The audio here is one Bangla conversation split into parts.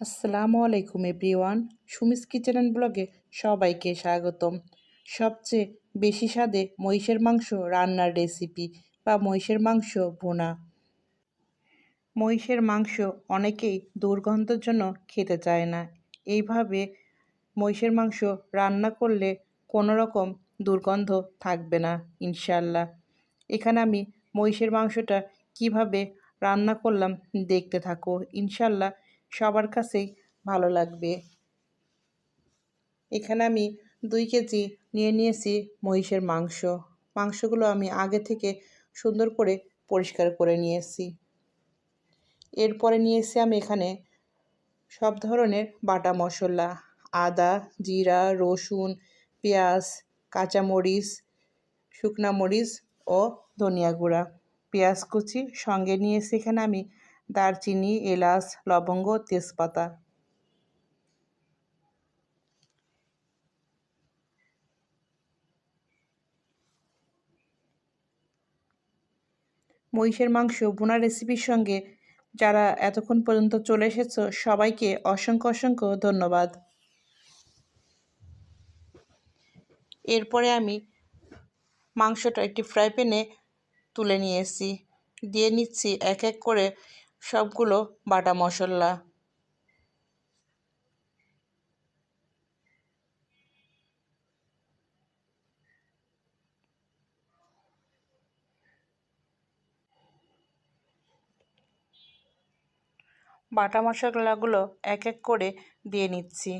আসসালামু আলাইকুম এভরিওয়ান। সুমিস কিচেন অ্যান্ড ব্লগে সবাইকে স্বাগতম। সবচেয়ে বেশি স্বাদে মহিষের মাংস রান্নার রেসিপি বা মহিষের মাংস ভুনা। মহিষের মাংস অনেকেই দুর্গন্ধের জন্য খেতে চায় না। এইভাবে মহিষের মাংস রান্না করলে কোনো রকম দুর্গন্ধ থাকবে না ইনশাল্লাহ এখানে আমি মহিষের মাংসটা কীভাবে রান্না করলাম দেখতে থাকো ইনশাল্লাহ সবার কাছেই ভালো লাগবে। এখানে আমি দুই কেজি নিয়ে নিয়েছি মহিষের মাংস। মাংসগুলো আমি আগে থেকে সুন্দর করে পরিষ্কার করে নিয়েছি। এরপরে নিয়েছি আমি এখানে সব ধরনের বাটা মশলা, আদা, জিরা, রসুন, পেঁয়াজ, কাঁচামরিচ, শুকনা মরিচ ও ধনিয়া গুঁড়া। পেঁয়াজ কুচি সঙ্গে নিয়েছি এখানে আমি দারচিনি, এলাচ, লবঙ্গ, তেজপাতা। মহিষের মাংস বোনা রেসিপির সঙ্গে যারা এতক্ষণ পর্যন্ত চলে এসেছ, সবাইকে অসংখ্য অসংখ্য ধন্যবাদ। এরপরে আমি মাংসটা একটি ফ্রাই প্যানে তুলে নিয়ে এসেছি। দিয়ে নিচ্ছি এক এক করে সবগুলো বাটা মশলা। বাটা মশলাগুলো এক এক করে দিয়ে নিচ্ছি।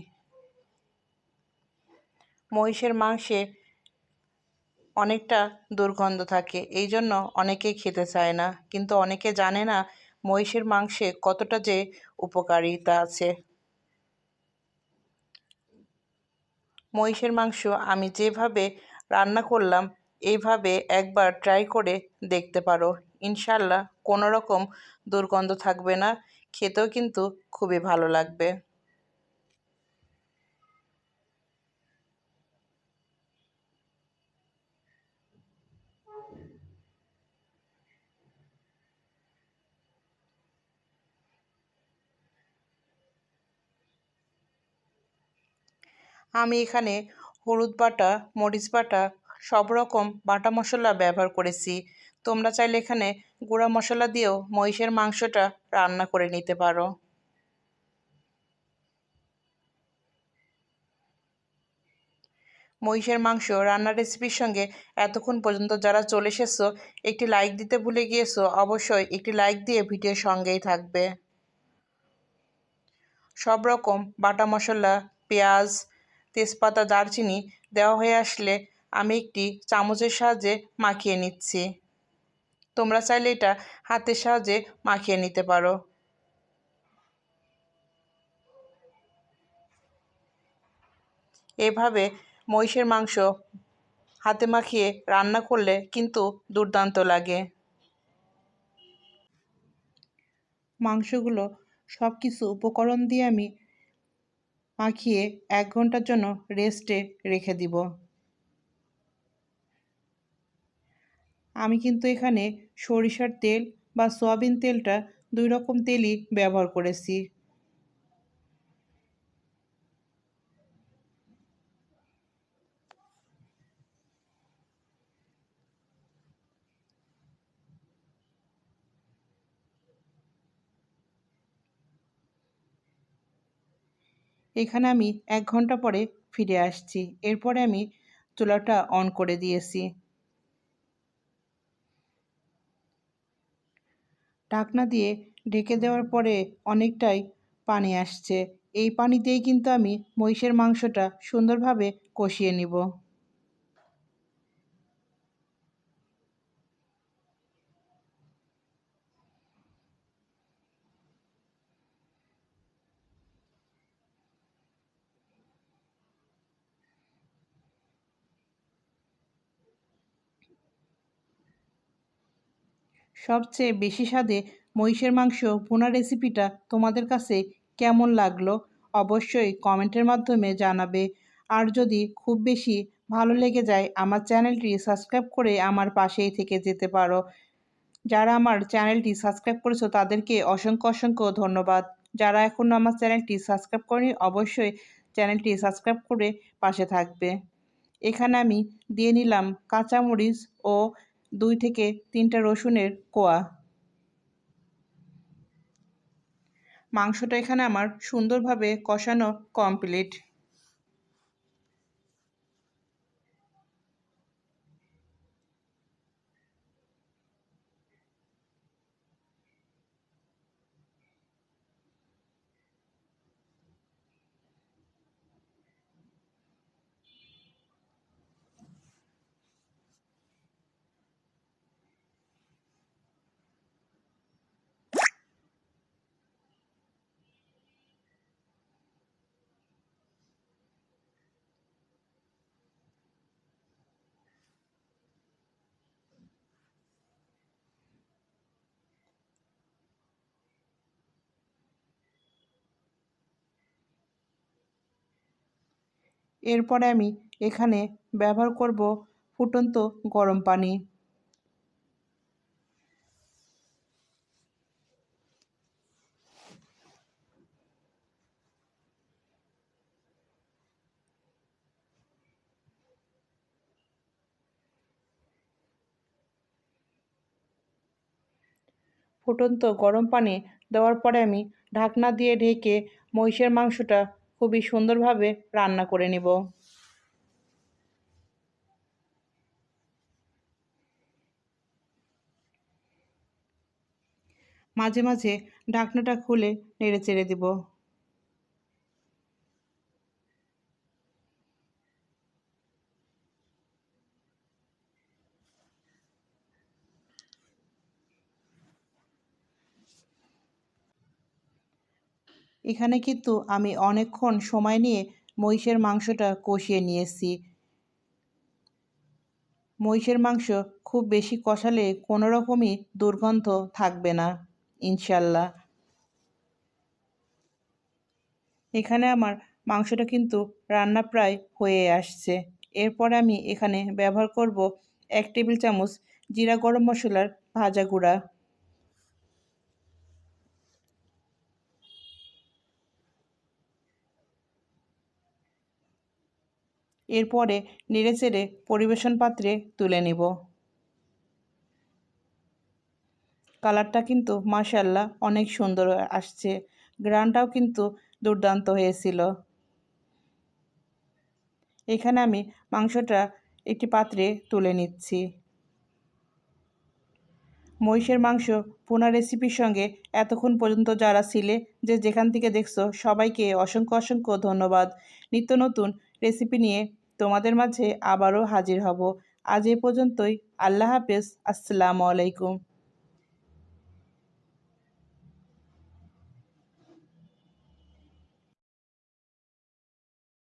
মহিষের মাংসে অনেকটা দুর্গন্ধ থাকে এই জন্য অনেকেই খেতে চায় না, কিন্তু অনেকে জানে না মহিষের মাংসে কতটা যে উপকারিতা আছে? মহিষের মাংস আমি যেভাবে রান্না করলাম, এইভাবে একবার ট্রাই করে দেখতে পারো। ইনশাল্লাহ কোনো রকম দুর্গন্ধ থাকবে না, খেতেও কিন্তু খুবই ভালো লাগবে। আমি এখানে হলুদ বাটা, মরিচ বাটা, সব রকম বাটা মশলা ব্যবহার করেছি। তোমরা চাইলে এখানে গুঁড়া মশলা দিয়েও মহিষের মাংসটা রান্না করে নিতে পারো। মহিষের মাংস রান্নার রেসিপির সঙ্গে এতক্ষণ পর্যন্ত যারা চলে এসেছ, একটি লাইক দিতে ভুলে গিয়েছো, অবশ্যই একটি লাইক দিয়ে ভিডিওর সঙ্গেই থাকবে। সব রকম বাটা মশলা, পেঁয়াজ তেজপাতা, দারচিনি দেওয়া হয়ে আসলে আমি একটি চামচের সাহায্যে মাখিয়ে নিচ্ছি। তোমরা চাইলে এটা হাতের সাহায্যে মাখিয়ে নিতে পারো। এভাবে মহিষের মাংস হাতে মাখিয়ে রান্না করলে কিন্তু দুর্দান্ত লাগে। মাংসগুলো সব কিছু উপকরণ দিয়ে আমি মাখিয়ে এক ঘণ্টার জন্য রেস্টে রেখে দিব। আমি কিন্তু এখানে সরিষার তেল বা সয়াবিন তেলটা দুই রকম তেলই ব্যবহার করেছি। এখানে আমি এক ঘণ্টা পরে ফিরে আসছি। এরপরে আমি চুলাটা অন করে দিয়েছি। ঢাকনা দিয়ে ঢেকে দেওয়ার পরে অনেকটাই পানি আসছে। এই পানি দিয়েই কিন্তু আমি মহিষের মাংসটা সুন্দরভাবে কষিয়ে নিব। সবচেয়ে বেশি স্বাদে মহিষের মাংস ভুনা রেসিপিটা তোমাদের কাছে কেমন লাগল অবশ্যই কমেন্টের মাধ্যমে জানাবে। আর যদি খুব বেশি ভালো লেগে যায়, আমার চ্যানেলটি সাবস্ক্রাইব করে আমার পাশেই থেকে যেতে পারো। যারা আমার চ্যানেলটি সাবস্ক্রাইব করেছ, তাদেরকে অসংখ্য অসংখ্য ধন্যবাদ। যারা এখনও আমার চ্যানেলটি সাবস্ক্রাইব করেনি, অবশ্যই চ্যানেলটি সাবস্ক্রাইব করে পাশে থাকবে। এখানে আমি দিয়ে নিলাম কাঁচামরিচ ও দুই থেকে তিনটা রসুনের কোয়া। মাংসটা এখানে আমার সুন্দরভাবে কষানো কমপ্লিট এরপরে আমি এখানে ব্যবহার করব ফুটন্ত গরম পানি। ফুটন্ত গরম পানি দেওয়ার পরে আমি ঢাকনা দিয়ে ঢেকে মহিষের মাংসটা খুবই সুন্দরভাবে রান্না করে নেব। মাঝে মাঝে ঢাকনাটা খুলে নেড়ে চেড়ে দেব। এখানে কিন্তু আমি অনেকক্ষণ সময় নিয়ে মহিষের মাংসটা কষিয়ে নিয়েছি। মহিষের মাংস খুব বেশি কষালে কোনো রকমই দুর্গন্ধ থাকবে না, ইনশাল্লাহ। এখানে আমার মাংসটা কিন্তু রান্না প্রায় হয়ে আসছে। এরপরে আমি এখানে ব্যবহার করব এক টেবিল চামচ জিরা গরম মশলার ভাজা গুঁড়া। এরপরে নেড়ে চেড়ে পরিবেশন পাত্রে তুলে নিব। কালারটা কিন্তু মাশাল্লাহ অনেক সুন্দর আসছে। গ্রানটাও কিন্তু দুর্দান্ত হয়েছিল। এখানে আমি মাংসটা একটি পাত্রে তুলে নিচ্ছি। মহিষের মাংস পোনা রেসিপির সঙ্গে এতক্ষণ পর্যন্ত যারা ছিলে যে যেখান থেকে দেখছ, সবাইকে অসংখ্য অসংখ্য ধন্যবাদ। নিত্য নতুন রেসিপি নিয়ে তোমাদের মাঝে আবারও হাজির হব। আজ এ পর্যন্তই। আল্লাহ হাফেজ। আসসালামু আলাইকুম।